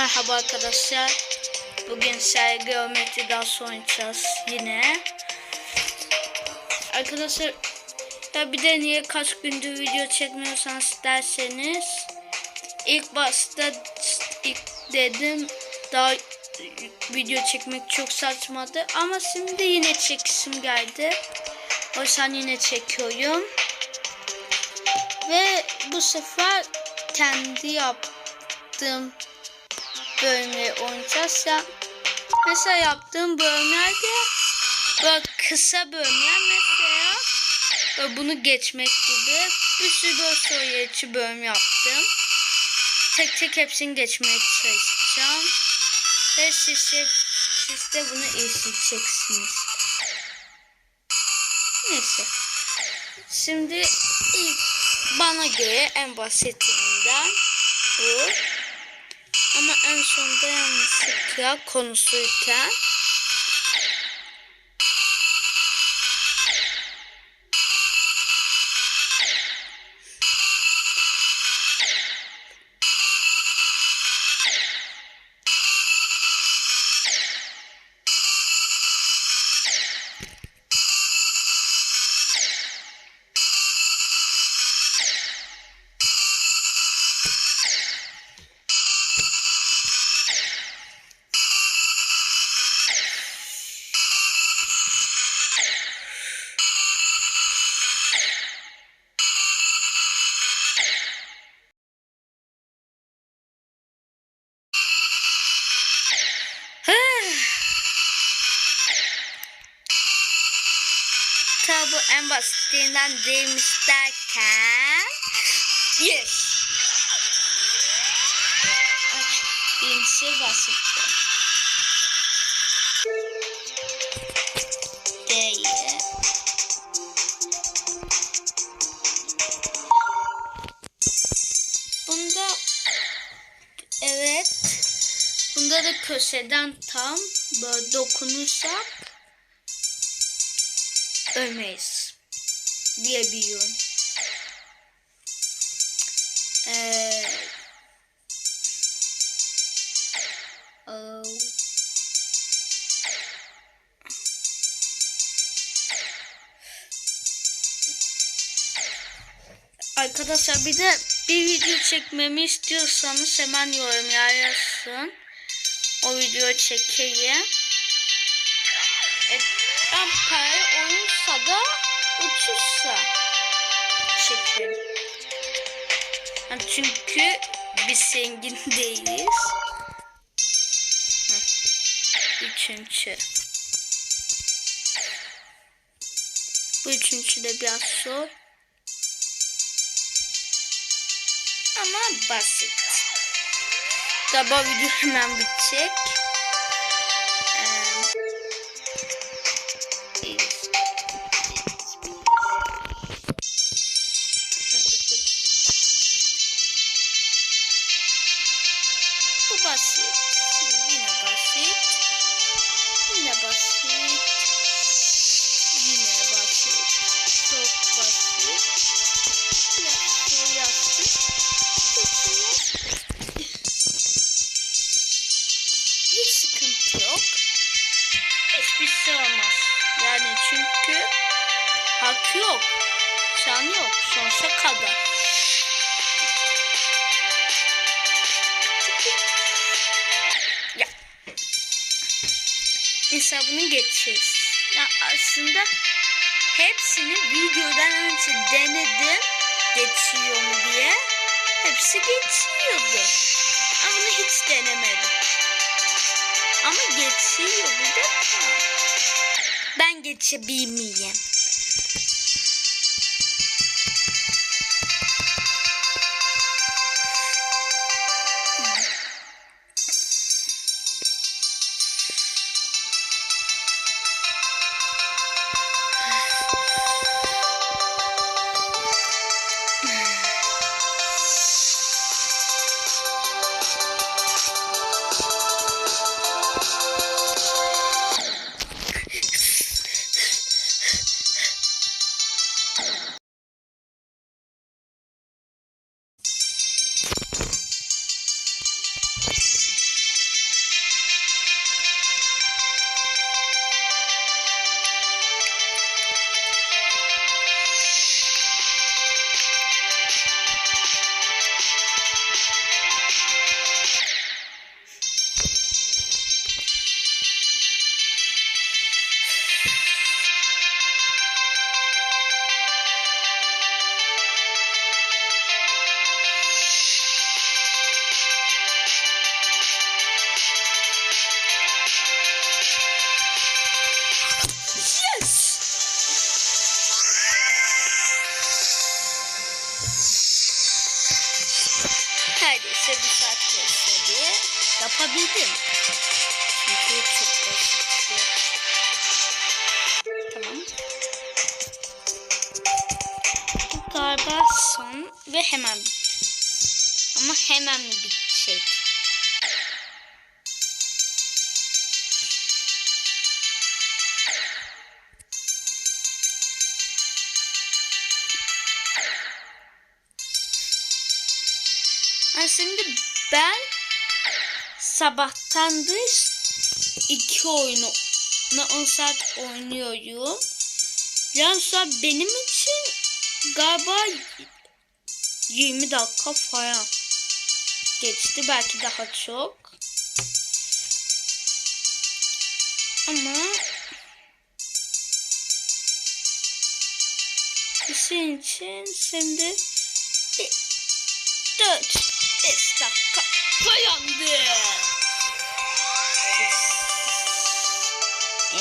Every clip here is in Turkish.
Merhaba arkadaşlar. Bugün sergi geometri dans oynayacağız yine. Arkadaşlar ya bir de niye kaç gündür video çekmiyorsanız derseniz ilk başta ilk dedim daha video çekmek çok saçmadı ama şimdi yine çekişim geldi. O yüzden yine çekiyorum. Ve bu sefer kendi yaptığım bölümleri oynayacağız ya. Mesela yaptığım bölümlerde böyle kısa bölümler mesela böyle bunu geçmek gibi bir sürü soru bölüm yaptım. Tek tek hepsini geçmeye çalışacağım. Ve siz de, siz de bunu izleyeceksiniz. Neyse. Şimdi ilk bana göre en basitinden bu. En sonunda yanlışlıkla konuşurken Tabi en basitinden değilmiş derken yes. Ay, Birincisi basitti. Değil. Bunda evet. Bunda da köşeden tam böyle dokunursak ölmeyiz diye biliyorum. Ee, oh. Arkadaşlar bir de bir video çekmemi istiyorsanız hemen yorum yazın. O videoyu çekeyim. Ben parayı oyunsa da uçuşsa çekerim. Yani çünkü biz zengin değiliz. Üçüncü. Bu üçüncü de biraz zor. Ama basit. Galiba video hemen bitecek. Ee, yok. Şan yok. Sonsuza kadar. Ya. Mesela bunu geçeceğiz. Ya aslında hepsini videodan önce denedim. Geçiyor mu diye. Hepsi geçiyordu. Ama hiç denemedim. Ama geçiyor bu da. Ben geçebilmeyeyim. Neredeyse bir saat geçse yapabildim. Çünkü çok basitti. Tamam. Bu galiba son ve hemen bitti. Ama hemen mi bitecek? Ha, Şimdi ben sabahtandır iki oyunu 10 saat oynuyorum. Yani şu an benim için galiba 20 dakika falan geçti. Belki daha çok. Ama işin için şimdi bir 4 5 dakika dayandı. Ee,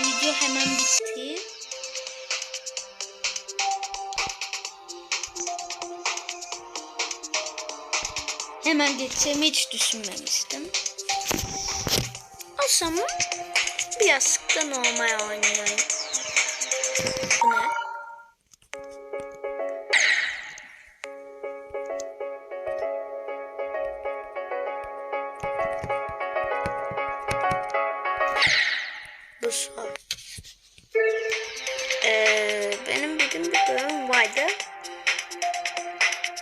video hemen bitti. Hemen geçeceğimi hiç düşünmemiştim. O zaman birazcık da normal oynayayım. Bu ne? Bölüm vardı.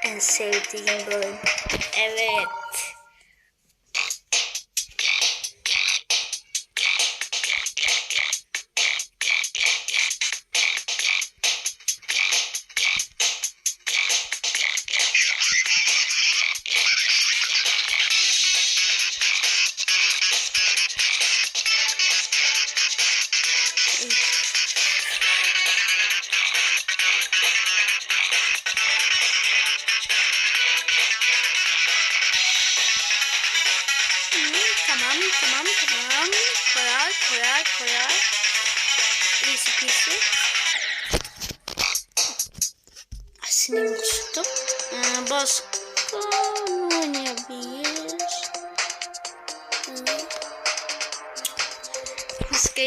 En sevdiğim bölüm. Evet.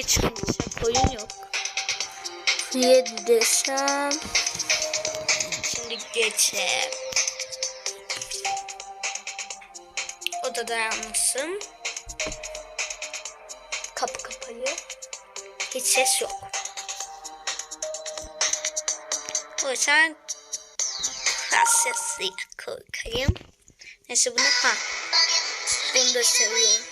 Çıkmayacak oyun yok. Yedi desem. Şimdi geçelim. Odada yalnızım. Kapı kapalı. Hiç ses yok. O yüzden biraz sesli korkayım. Neyse bunu ha. Bunu da seviyorum.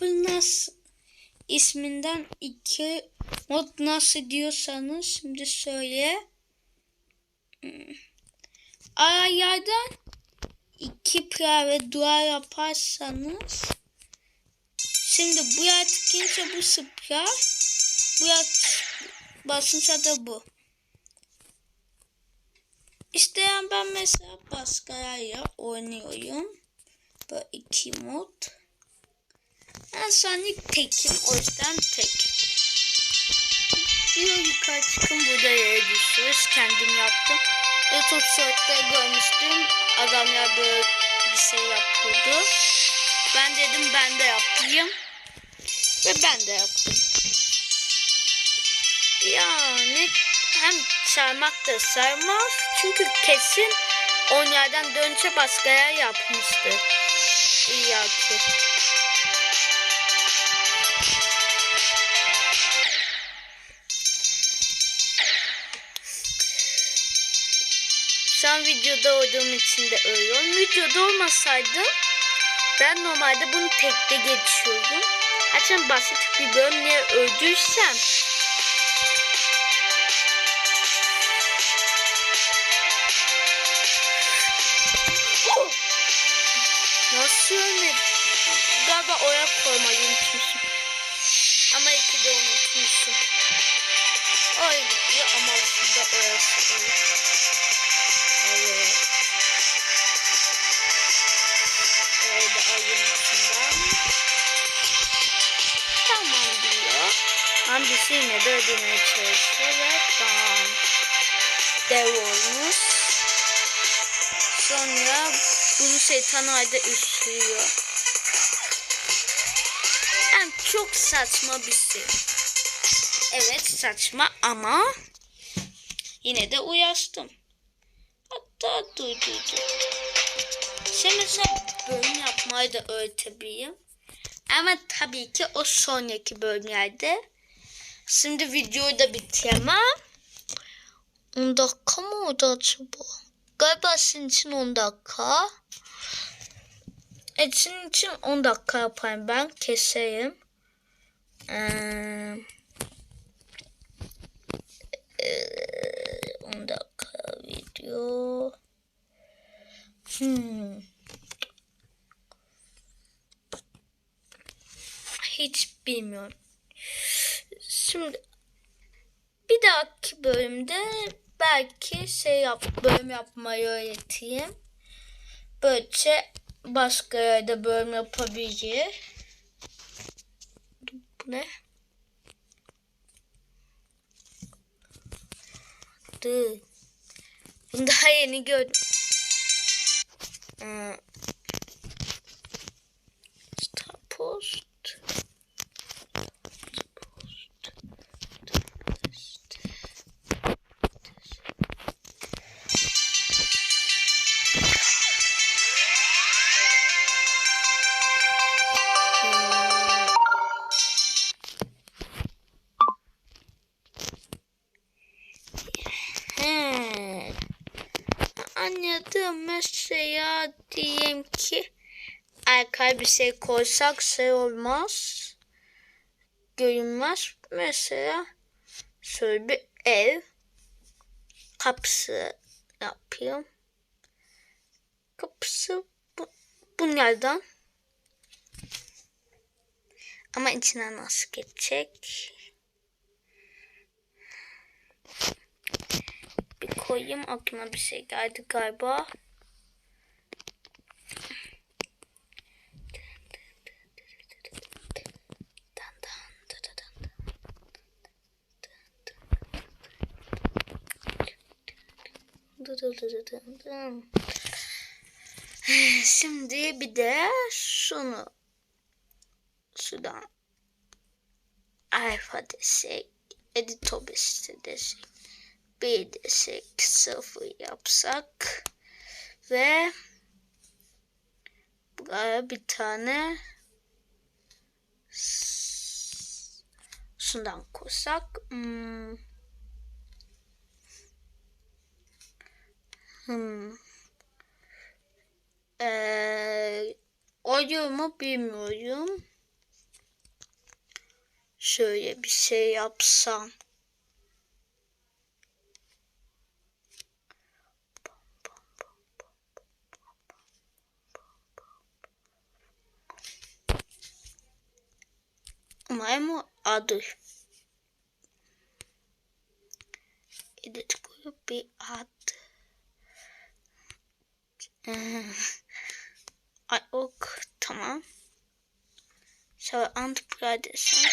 Bu nasıl isminden iki mod nasıl diyorsanız şimdi söyle. Hmm. Ayarlardan iki pra ve dua yaparsanız şimdi bu yer tıklayınca bu sıfır bu basınca da bu. İsteyen ben mesela baskıyla oynuyorum. Böyle iki mod. Ben sandık tekim o yüzden tek. Diyor yukarı çıkın burada yere düşüyoruz. Kendim yaptım. YouTube short'ta görmüştüm. Adamlar böyle bir şey yapıyordu. Ben dedim ben de yapayım. Ve ben de yaptım. Yani hem sarmak da sarmaz. Çünkü kesin on yerden dönüşe baskıya yapmıştır. İyi yaptı. Şu videoda olduğum için de ölüyorum. Videoda olmasaydı ben normalde bunu tekte geçiyordum. Açın basit bir bölüm niye öldüysem Oh! Nasıl ölmedi? Galiba oya koymayı unutmuşum. Ama iki de unutmuşum. Ay gidiyor ama aslında oyası olur. Yine çalışıyor ve tamam. Dev olmuş. Sonra bunu şeytan ayda üstlüyor. Yani çok saçma bir şey. Evet saçma ama yine de uyaştım. Hatta dur. Şimdi sen bölüm yapmayı da öğretebilirim. Ama tabii ki o sonraki bölümlerde. Şimdi videoyu da bitiremem. 10 dakika mı oldu acaba? Galiba sizin için 10 dakika. E sizin için 10 dakika yapayım ben. Keseyim. Ee, e, 10 dakika video. Hmm. Hiç bilmiyorum. Şimdi bir dahaki bölümde belki şey yap, bölüm yapmayı öğreteyim. Böylece başka yerde bölüm yapabilir. Bu ne? Dur. Bunu daha yeni gördüm. Ee, Star Post. Bir şey koysak şey olmaz. Görünmez. Mesela şöyle bir ev kapısı yapayım. Kapısı bu, bunlardan. Ama içine nasıl geçecek? Bir koyayım aklıma bir şey geldi galiba. Şimdi bir de şunu şuradan alfa desek editör desek bir desek sıfır yapsak ve buraya bir tane şundan koysak hmm. Hmm. Ee, oluyor mu bilmiyorum. Şöyle bir şey yapsam. Adı. Edit grup bir ad. Ee, Ay ok tamam. Şöyle Antipra desem.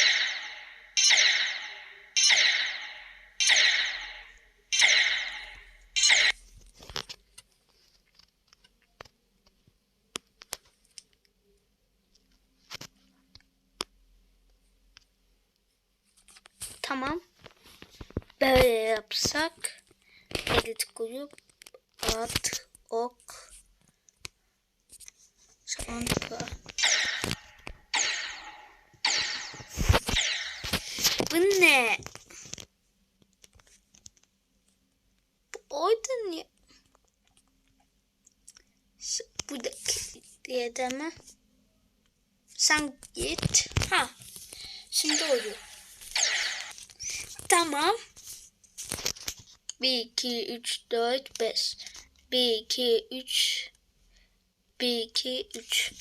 Tamam. Böyle yapsak. Edit grup. Ad. Ok. Sonra. Bu ne? Bu orada niye? Buradaki diye deme. Sen git. Ha. Şimdi oluyor. Tamam. 1, 2, 3, 4, 5. 1, 2, 3. 1, 2, 3.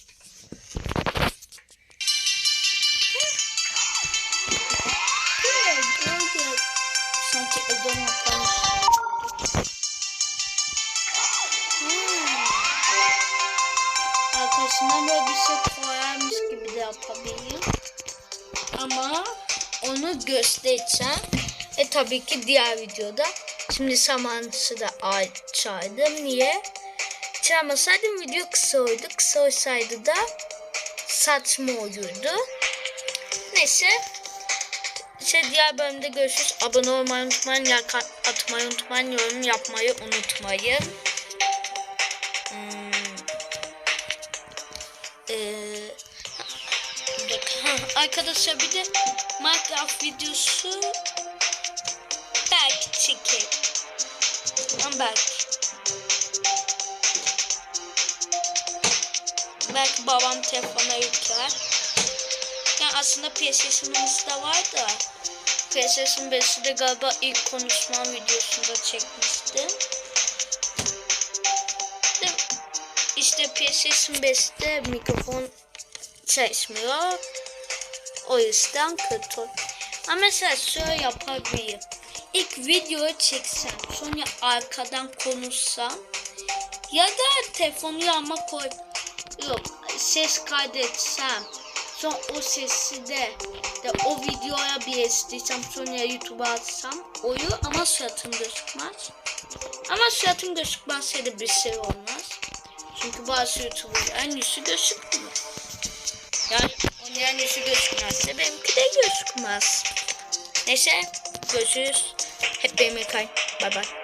yapabilirim. Ama onu göstereceğim. E tabii ki diğer videoda. Şimdi samansı da açardım. Niye? Çalmasaydım video kısa oldu. Kısa olsaydı da saçma olurdu. Neyse. İşte diğer bölümde görüşürüz. Abone olmayı unutmayın. Like atmayı unutmayın. Yorum yapmayı unutmayın. Videosu belki çekerim. Ama belki. Belki babam telefona yükler. Yani aslında PlayStation'ımız da var da PlayStation 5'i de galiba ilk konuşma videosunda çekmiştim. İşte PlayStation 5'te mikrofon çalışmıyor. O yüzden kötü. Ama mesela şöyle yapabilirim. İlk video çeksem, sonra arkadan konuşsam ya da telefonu yanıma koy yok ses kaydetsem sonra o sesi de, de o videoya bir eslesem sonra YouTube'a atsam oyu ama suratım gözükmez. Ama suratım gözükmezse de bir şey olmaz. Çünkü bazı YouTuber'ların yüzü gözükmüyor. Yani onların yüzü gözükmezse benimki de gözükmez. Neyse görüşürüz. Hep benimle kay. Bay bay.